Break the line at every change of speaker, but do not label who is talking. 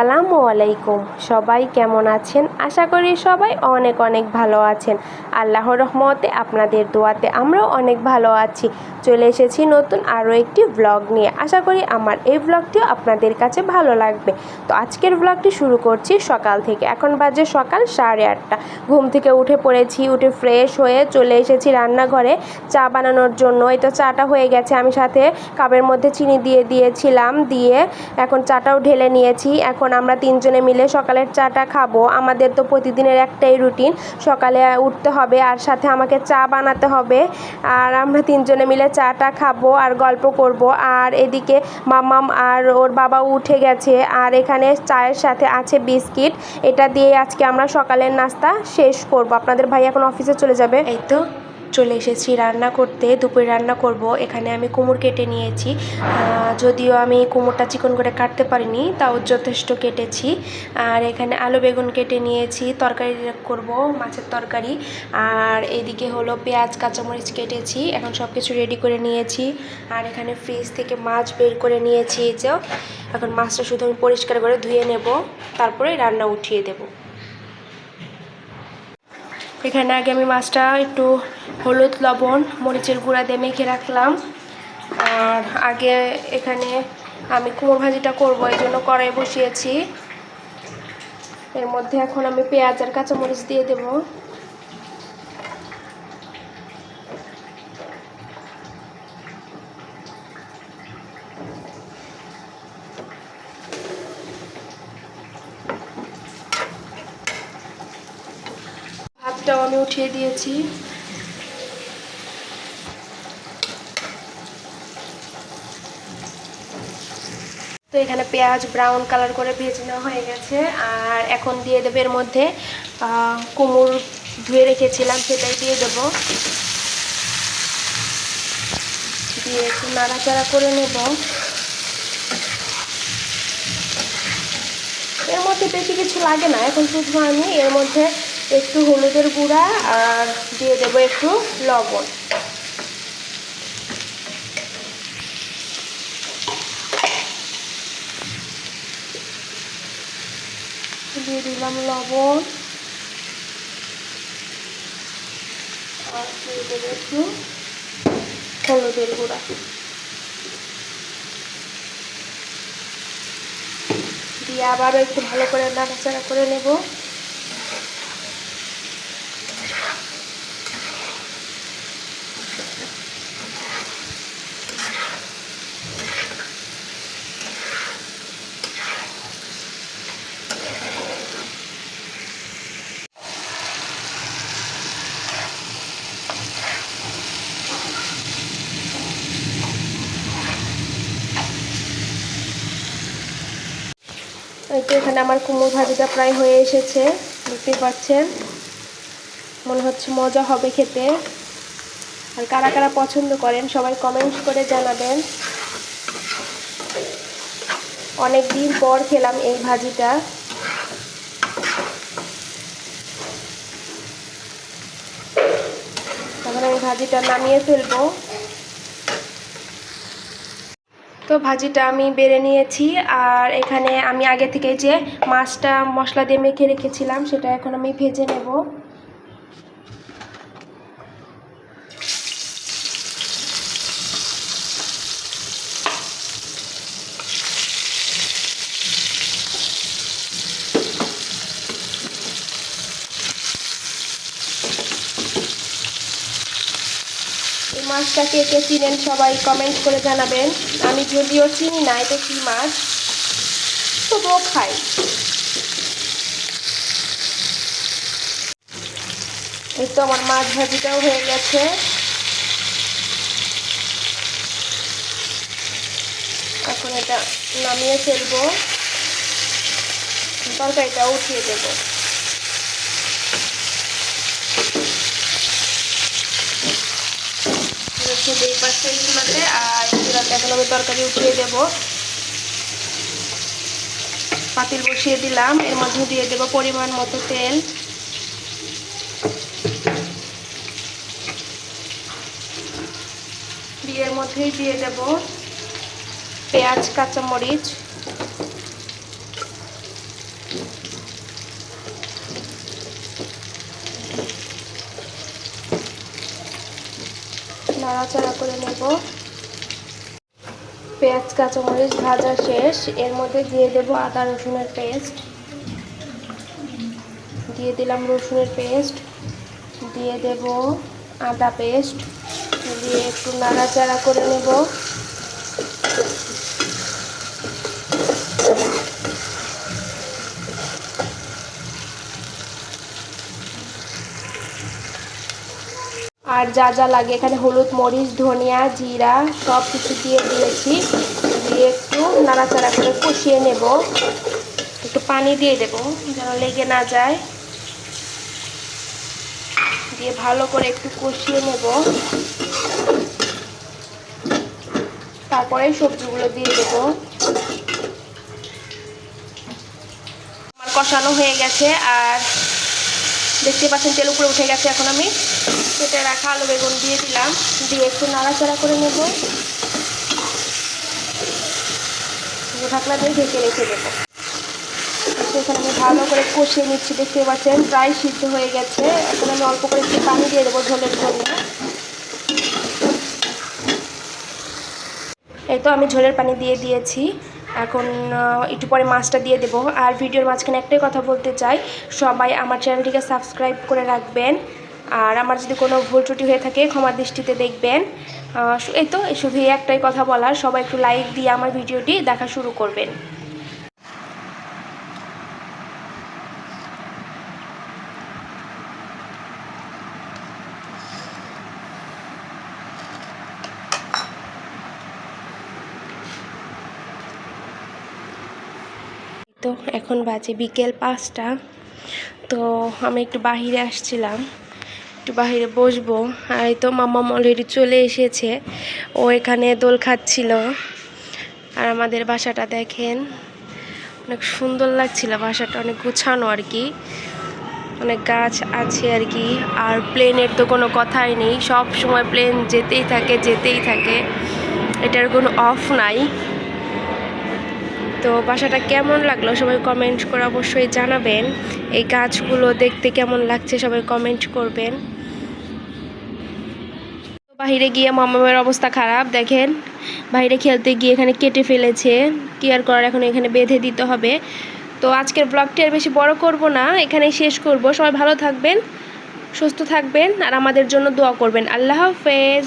আলাইকুম। সবাই কেমন আছেন? আশা করি সবাই অনেক অনেক ভালো আছেন। আল্লাহর রহমতে আপনাদের দোয়াতে আমরাও অনেক ভালো আছি। চলে এসেছি নতুন আরও একটি ব্লগ নিয়ে। আশা করি আমার এই ব্লগটিও আপনাদের কাছে ভালো লাগবে। তো আজকের ব্লগটি শুরু করছি সকাল থেকে। এখন বাজে সকাল সাড়ে আটটা। ঘুম থেকে উঠে পড়েছি, উঠে ফ্রেশ হয়ে চলে এসেছি রান্নাঘরে। চা বানানোর জন্য। এই তো চাটা হয়ে গেছে। আমি সাথে কাপের মধ্যে চিনি দিয়ে দিয়েছিলাম। দিয়ে এখন চাটাও ঢেলে নিয়েছি। এখন আমরা তিনজনে মিলে সকালের চাটা খাব। আমাদের তো প্রতিদিনের একটাই রুটিন, সকালে উঠতে হবে আর সাথে আমাকে চা বানাতে হবে। আর আমরা তিনজনে মিলে চাটা খাব আর গল্প করব। আর এদিকে মামাম আর ওর বাবাও উঠে গেছে আর এখানে চায়ের সাথে আছে বিস্কিট। এটা দিয়ে আজকে আমরা সকালের নাস্তা শেষ করব। আপনাদের ভাই এখন অফিসে চলে যাবে? এই তো। চলে এসেছি রান্না করতে, দুপুরে রান্না করব। এখানে আমি কুমড় কেটে নিয়েছি। যদিও আমি কুমড়টা চিকন করে কাটতে পারিনি, তাও যথেষ্ট কেটেছি। আর এখানে আলু বেগুন কেটে নিয়েছি, তরকারি করব, মাছের তরকারি। আর এদিকে হলো পেঁয়াজ, কাঁচামরিচ কেটেছি, এখন সব কিছু রেডি করে নিয়েছি। আর এখানে ফ্রিজ থেকে মাছ বের করে নিয়েছি, এই এখন মাছটা শুধু আমি পরিষ্কার করে ধুয়ে নেব, তারপরে রান্না উঠিয়ে দেবো। এখানে আগে আমি মাছটা একটু হলুদ, লবণ, মরিচের গুঁড়া দিয়ে মেখে রাখলাম। আর আগে এখানে আমি কুমড়ো ভাজিটা করব, এই জন্য কড়াই বসিয়েছি। এর মধ্যে এখন আমি পেঁয়াজ আর কাঁচামরিচ দিয়ে দেব। ভাতটাও আমি উঠিয়ে দিয়েছি। তো এখানে পেঁয়াজ ব্রাউন কালার করে ভেজে নেওয়া হয়ে গেছে। আর এখন দিয়ে দেবে এর মধ্যে কুমড় ধুয়ে রেখেছিলাম, সেটাই দিয়ে দেব। দিয়ে একটু নাড়াচাড়া করে নেব। এর মধ্যে বেশি কিছু লাগে না, এখন শুধু আমি এর মধ্যে একটু হলুদের গুঁড়া আর দিয়ে দেবো একটু লবণ। দিয়ে দিলাম লবণ। আর দিয়ে দেবো একটু হলুদের গুঁড়া। দিয়ে আবারও একটু ভালো করে নাড়াচাড়া করে নেব। এই তো এখানে আমার কুমড়ো ভাজিটা প্রায় হয়ে এসেছে, দেখতেই পাচ্ছেন। মনে হচ্ছে মজা হবে খেতে। আর কারা কারা পছন্দ করেন, সবাই কমেন্ট করে জানাবেন। অনেক দিন পর খেলাম এই ভাজিটা। তখন আমি ভাজিটা নামিয়ে ফেলব। তো ভাজিটা আমি বেড়ে নিয়েছি আর এখানে আমি আগে থেকে যে মাছটা মশলা দিয়ে মেখে রেখেছিলাম, সেটা এখন আমি ভেজে নেব। মাছটা কে কে চিনেন সবাই কমেন্ট করে জানাবেন। আমি যদিও চিনি না, এটা কী মাছ? তবুও খাই। এই তো আমার মাছ ভাজিটাও হয়ে গেছে। এখন এটা নামিয়ে ফেলব। তরকারিটা উঠিয়ে দেবো। পাশে এই চুলাতে আর এই চুলাতে এখন আমি তরকারি উঠিয়ে দেব। পাতিল বসিয়ে দিলাম, এর মধ্যে দিয়ে দেব পরিমাণ মতো তেল। দিয়ে মধ্যেই দিয়ে দেব পেঁয়াজ, কাঁচামরিচ। নাড়াচাড়া করে নেব। পেঁয়াজ, কাঁচামরিচ ভাজা শেষ। এর মধ্যে দিয়ে দেব আদা, রসুনের পেস্ট। দিয়ে দিলাম রসুনের পেস্ট। দিয়ে দেব আদা পেস্ট। দিয়ে একটু নাড়াচাড়া করে নেব। আর যা যা লাগে, এখানে হলুদ, মরিচ, ধনিয়া, জিরা সব কিছু দিয়ে দিয়েছি। দিয়ে একটু নাড়াচাড়া করে কষিয়ে নেব। একটু পানি দিয়ে দেব, যেন লেগে না যায়। দিয়ে ভালো করে একটু কষিয়ে নেব। তারপরে সবজিগুলো দিয়ে দেব। আমার কষানো হয়ে গেছে, আর দেখতে পাচ্ছেন, তেল উপরে উঠে গেছে এখন আমি। কেটে রাখা আলু বেগুন দিয়ে দিলাম। দিয়ে একটু নাড়াচাড়া করে নেব। ঢাকনা দিয়ে ঢেকে রেখে দেবো। সেখানে আমি ভালো করে কষিয়ে নিচ্ছি, দেখতে পাচ্ছেন, প্রায় সিদ্ধ হয়ে গেছে। এখন আমি অল্প করে একটু পানি দিয়ে দেবো ঝোলের জন্য। এই তো আমি ঝোলের পানি দিয়ে দিয়েছি। এখন একটু পরে মাছটা দিয়ে দেবো। আর ভিডিওর মাঝখানে একটাই কথা বলতে চাই, সবাই আমার চ্যানেলটিকে সাবস্ক্রাইব করে রাখবেন। আর আমার যদি কোনো ভুল ত্রুটি হয়ে থাকে, ক্ষমা দৃষ্টিতে দেখবেন। এই তো শুধু একটাই কথা বলার। সবাই একটু লাইক দিয়ে আমার ভিডিওটি দেখা শুরু করবেন। তো এখন বাজে বিকেল পাঁচটা। তো আমি একটু বাহিরে আসছিলাম। একটু বাহিরে বসবো। আর তো মাম্মা অলরেডি চলে এসেছে। ও এখানে দোল খাচ্ছিল। আর আমাদের বাসাটা দেখেন, অনেক সুন্দর লাগছিল বাসাটা, অনেক গুছানো আর কি। অনেক গাছ আছে আর কি। আর প্লেনের তো কোনো কথাই নেই। সব সময় প্লেন যেতেই থাকে যেতেই থাকে। এটার কোনো অফ নাই। তো বাসাটা কেমন লাগল সবাই কমেন্ট করে অবশ্যই জানাবেন। এই গাছগুলো দেখতে কেমন লাগছে সবাই কমেন্ট করবেন। তো বাইরে গিয়ে মামামের অবস্থা খারাপ, দেখেন। বাইরে খেলতে গিয়ে এখানে কেটে ফেলেছে কেয়ার করার এখন এখানে বেঁধে দিতে হবে। তো আজকের ব্লগটি আর বেশি বড় করব না, এখানেই শেষ করব। সবাই ভালো থাকবেন, সুস্থ থাকবেন, আর আমাদের জন্য দোয়া করবেন। আল্লাহ হাফেজ।